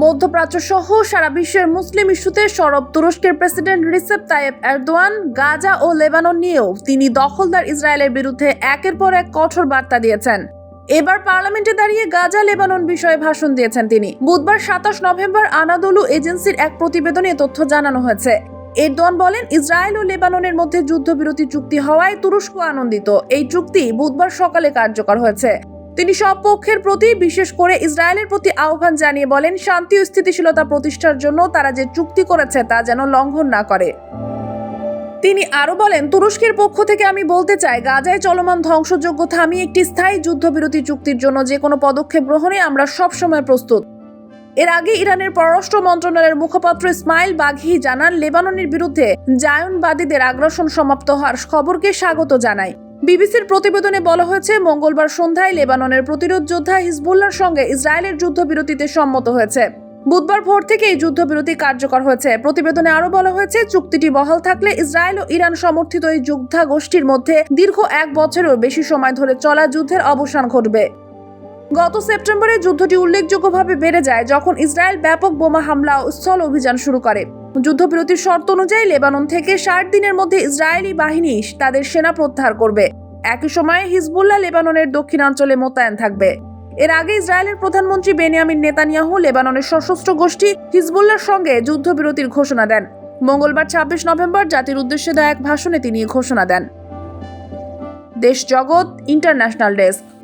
মধ্যপ্রাচ্য সহ সারা বিশ্বের মুসলিম ইস্যুতে সরব তুরস্কের president Recep Tayyip Erdogan Gaza ও লেবানন নিয়েও তিনি দখলদার ইসরায়েলের বিরুদ্ধে একের পর এক কঠোর বার্তা দিয়েছেন। এবার পার্লামেন্টে দাঁড়িয়ে গাজা লেবানন বিষয়ে ভাষণ দিয়েছেন তিনি। বুধবার সাতাশ নভেম্বর আনাদোলু এজেন্সির এক প্রতিবেদনে তথ্য জানানো হয়েছে। এরদোয়ান বলেন, ইসরায়েল ও লেবাননের মধ্যে যুদ্ধবিরতি চুক্তি হওয়ায় তুরস্ক আনন্দিত। এই চুক্তি বুধবার সকালে কার্যকর হয়েছে। তিনি সব পক্ষের প্রতি, বিশেষ করে ইসরায়েলের প্রতি আহ্বান জানিয়ে বলেন, শান্তি ও স্থিতিশীলতা প্রতিষ্ঠার জন্য তারা যে চুক্তি করেছে তা যেন লঙ্ঘন না করে। তিনি আরও বলেন, তুরস্কের পক্ষ থেকে আমি বলতে চাই, গাজায় চলমান ধ্বংসযোগ্য থামিয়ে একটি স্থায়ী যুদ্ধবিরতি চুক্তির জন্য যে কোনো পদক্ষেপ গ্রহণে আমরা সবসময় প্রস্তুত। এর আগে ইরানের পররাষ্ট্র মন্ত্রণালয়ের মুখপাত্র ইসমাইল বাঘি জানান, লেবাননের বিরুদ্ধে জায়নবাদীদের আগ্রাসন সমাপ্ত হওয়ার খবরকে স্বাগত জানায়। বিবিসির প্রতিবেদনে বলা হয়েছে, মঙ্গলবার সন্ধ্যায় লেবাননের প্রতিরোধ যোদ্ধা হিজবুল্লার সঙ্গে ইসরায়েলের যুদ্ধবিরতিতে সম্মত হয়েছে। বুধবার ভোর থেকে এই যুদ্ধবিরতি কার্যকর হয়েছে। প্রতিবেদনে আরও বলা হয়েছে, চুক্তিটি বহাল থাকলে ইসরায়েল ও ইরান সমর্থিত এই যোদ্ধা গোষ্ঠীর মধ্যে দীর্ঘ এক বছরেরও বেশি সময় ধরে চলা যুদ্ধের অবসান ঘটবে। গত সেপ্টেম্বরে যুদ্ধটি উল্লেখযোগ্যভাবে বেড়ে যায়, যখন ইসরায়েল ব্যাপক বোমা হামলা ও স্থল অভিযান শুরু করে। যুদ্ধবিরতির শর্ত অনুযায়ী লেবানন থেকে ষাট দিনের মধ্যে ইসরায়েলি বাহিনী তাদের সেনা প্রত্যাহার করবে। একই সময়ে হিজবুল্লাহ লেবাননের দক্ষিণাঞ্চলে মোতায়েন থাকবে। এর আগে ইসরায়েলের প্রধানমন্ত্রী বেনিয়ামিন নেতানিয়াহু লেবাননের সশস্ত্র গোষ্ঠী হিজবুল্লাহর সঙ্গে যুদ্ধবিরতির ঘোষণা দেন। মঙ্গলবার ছাব্বিশ নভেম্বর জাতির উদ্দেশ্যে দেওয়া এক ভাষণে তিনি ঘোষণা দেন। দেশ জগৎ, ইন্টারন্যাশনাল ডেস্ক।